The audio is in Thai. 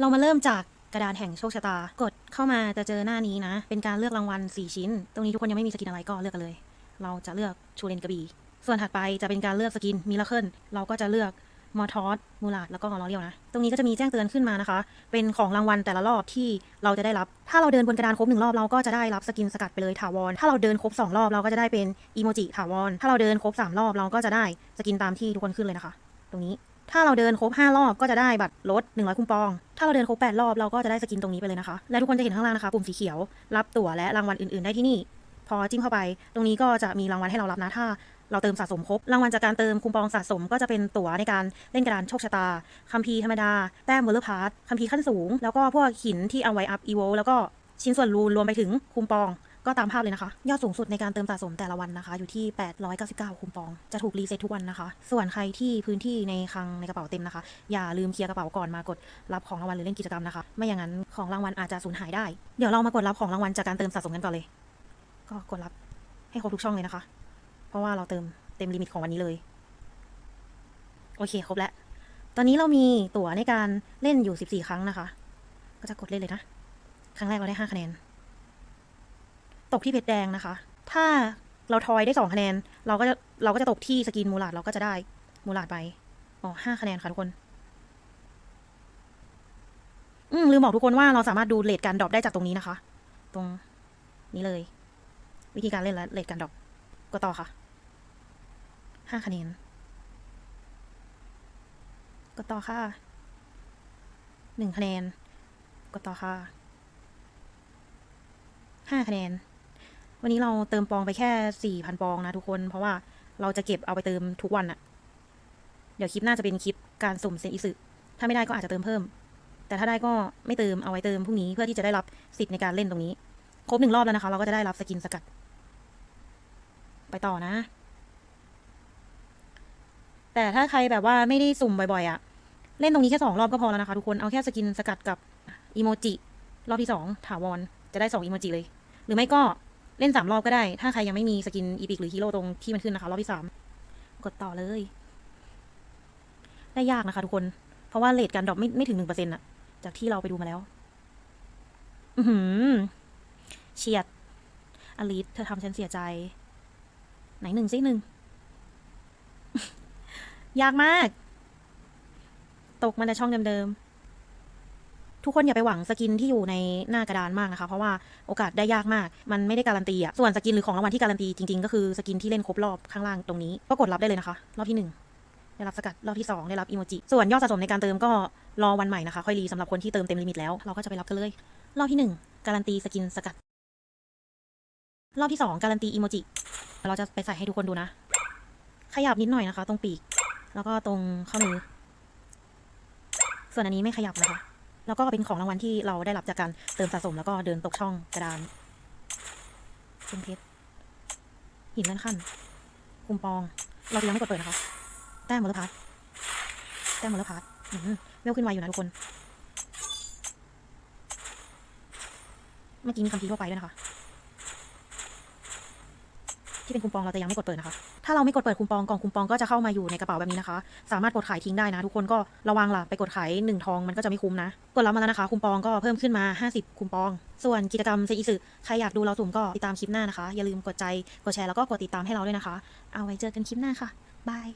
เรามาเริ่มจากกระดานแห่งโชคชะตา กดเข้ามาจะเจอหน้านี้นะ เป็นการเลือกรางวัล 4 ชิ้น ตรงนี้ทุกคนยังไม่มีสกินอะไรก็เลือกกันเลย เราจะเลือกชูเลนกระบี่ ส่วนถัดไปจะเป็นการเลือกสกินมิลเคิลเราก็จะเลือกมอทอสมูลาดแล้วก็ลอเรียวนะ ตรงนี้ก็จะมีแจ้งเตือนขึ้นมานะคะ เป็นของรางวัลแต่ละรอบที่เราจะได้รับ ถ้าเราเดินบนกระดานครบหนึ่งรอบเราก็จะได้รับสกินสกัดไปเลยถาวร ถ้าเราเดินครบสองรอบเราก็จะได้เป็นอีโมจิถาวร ถ้าเราเดินครบสามรอบเราก็จะได้สกินตามที่ทุกคนขึ้นเลยนะคะ ตรงนี้ ถ้าเราเดินครบ5รอบก็จะได้บัตรลด100คูปอง ถ้าเราเดินครบ8รอบเราก็จะได้สกินตรงนี้ไปเลยนะคะ และทุกคนจะเห็นข้างล่างนะคะปุ่มสีเขียว รับตั๋วและรางวัลอื่นๆ ได้ที่นี่ พอจิ้มเข้าไป ตรงนี้ก็จะมีรางวัลให้เรารับนะถ้า เราเติมสะสมครบ รางวัลจากการเติมคูปองสะสม ก็จะเป็นตั๋วในการเล่นกระดานโชคชะตา คัมภีร์ธรรมดา แต้มเวอร์พาร์ทคัมภีร์ขั้นสูง แล้วก็พวกหินที่เอาไว้อัพอีโวแล้วก็ชิ้นส่วนรูนรวมไปถึงคูปอง ก็ตามภาพเลยนะคะ ยอดสูงสุดในการเติมสะสมแต่ละวันนะคะ อยู่ที่ 899คูปอง จะถูกรีเซ็ตทุกวันนะคะ ส่วนใครที่พื้นที่ในคลังในกระเป๋าเต็มนะคะ อย่าลืมเคลียร์กระเป๋าก่อนมากดรับของรางวัลหรือเล่นกิจกรรมนะคะ ไม่อย่างนั้นของรางวัลอาจจะสูญหายได้ เดี๋ยวเรามากดรับของรางวัลจากการเติมสะสมกันก่อนเลย ก็กดรับให้ครบทุกช่องเลยนะคะ เพราะว่าเราเติมเต็มลิมิตของวันนี้เลย โอเคครบแล้ว ตอนนี้เรามีตั๋วในการเล่นอยู่ 14 ครั้งนะคะ ก็จะกดเล่นเลยนะ ครั้งแรกเราได้ 5 คะแนน ตกที่เพชรแดงนะคะ ถ้าเราทอยได้สองคะแนน เราก็จะเราก็จะตกที่สกินมูลาดเราก็จะได้มูลาดไปอ๋อห้าคะแนนค่ะทุกคน อืมลืมบอกทุกคนว่าเราสามารถดูเลทการดรอปได้จากตรงนี้นะคะ ตรงนี้เลย วิธีการเล่นและเลทการดรอปก็ต่อค่ะห้าคะแนนก็ต่อค่ะหนึ่งคะแนนก็ต่อค่ะห้าคะแนน วันนี้เราเติมปองไปแค่สี่พันปองนะทุกคน เพราะว่าเราจะเก็บเอาไปเติมทุกวันอะเดี๋ยวคลิปหน้าจะเป็นคลิปการสุ่มเซนอิสึถ้าไม่ได้ก็อาจจะเติมเพิ่ม แต่ถ้าได้ก็ไม่เติมเอาไว้เติมพรุ่งนี้เพื่อที่จะได้รับสิทธิ์ในการเล่นตรงนี้ ครบหนึ่งรอบแล้วนะคะ เราก็จะได้รับสกินสกัด ไปต่อนะ แต่ถ้าใครแบบว่าไม่ได้สุ่มบ่อยๆอะเล่นตรงนี้แค่สองรอบก็พอแล้วนะคะทุกคน เอาแค่สกินสกัดกับอีโมจิรอบที่สองถาวร จะได้สองอีโมจิเลย หรือไม่ก็ เล่นสามรอบก็ได้ ถ้าใครยังไม่มีสกินอีพิกหรือฮีโร่ตรงที่มันขึ้นนะคะ รอบที่สามกดต่อเลย ได้ยากนะคะทุกคน เพราะว่าเลทการดรอปไม่ไม่ถึงหนึ่งเปอร์เซ็นต์อะจากที่เราไปดูมาแล้ว อือหือเฉียด อลิสเธอทำฉันเสียใจ ไหนหนึ่งซิหนึ่ง ยากมาก ตกมาแต่ช่องเดิมๆ ทุกคนอย่าไปหวังสกินที่อยู่ในหน้ากระดานมากนะคะ เพราะว่าโอกาสได้ยากมาก มันไม่ได้การันตีอะส่วนสกินหรือของรางวัลที่การันตีจริงๆ ก็คือสกินที่เล่นครบรอบข้างล่างตรงนี้ ก็กดรับได้เลยนะคะ รอบที่หนึ่งได้รับสกัดรอบที่สองได้รับอีโมจิ ส่วนยอดสะสมในการเติมก็รอวันใหม่นะคะ ค่อยรีสำหรับคนที่เติมเต็มลิมิตแล้ว เราก็จะไปรับกันเลย รอบที่หนึ่งการันตีสกินสกัด รอบที่สองการันตีอีโมจิ เราจะไปใส่ให้ทุกคนดูนะ ขยับนิดหน่อยนะคะ ตรงปีก แล้วก็ตรงข้อมือ ส่วนอันนี้ไม่ขยับนะคะ แล้วก็เป็นของรางวัลที่เราได้รับจากการเติมสะสมแล้วก็เดินตกช่องกระดานเชนเพชรหินเลื่อนขั้นคุมปอง เราจะยังไม่กดเปิดนะคะแต้มมลพัทแต้มมลพัทอืมเวลขึ้นไวอยู่นะทุกคน เมื่อกี้มีคำพีทั่วไปด้วยนะคะ ที่เป็นคูปองเราจะยังไม่กดเปิดนะคะ ถ้าเราไม่กดเปิดคูปองกล่องคูปองก็จะเข้ามาอยู่ในกระเป๋าแบบนี้นะคะ สามารถกดขายทิ้งได้นะทุกคนก็ระวังล่ะไปกดขายหนึ่งทองมันก็จะไม่คุ้มนะ กดรับมาแล้วนะคะคูปองก็เพิ่มขึ้นมา 50คูปอง ส่วนกิจกรรมเซอิสึใครอยากดูเราสุ่มก็ติดตามคลิปหน้านะคะ อย่าลืมกดใจกดแชร์แล้วก็กดติดตามให้เราด้วยนะคะ เอาไว้เจอกันคลิปหน้าค่ะบาย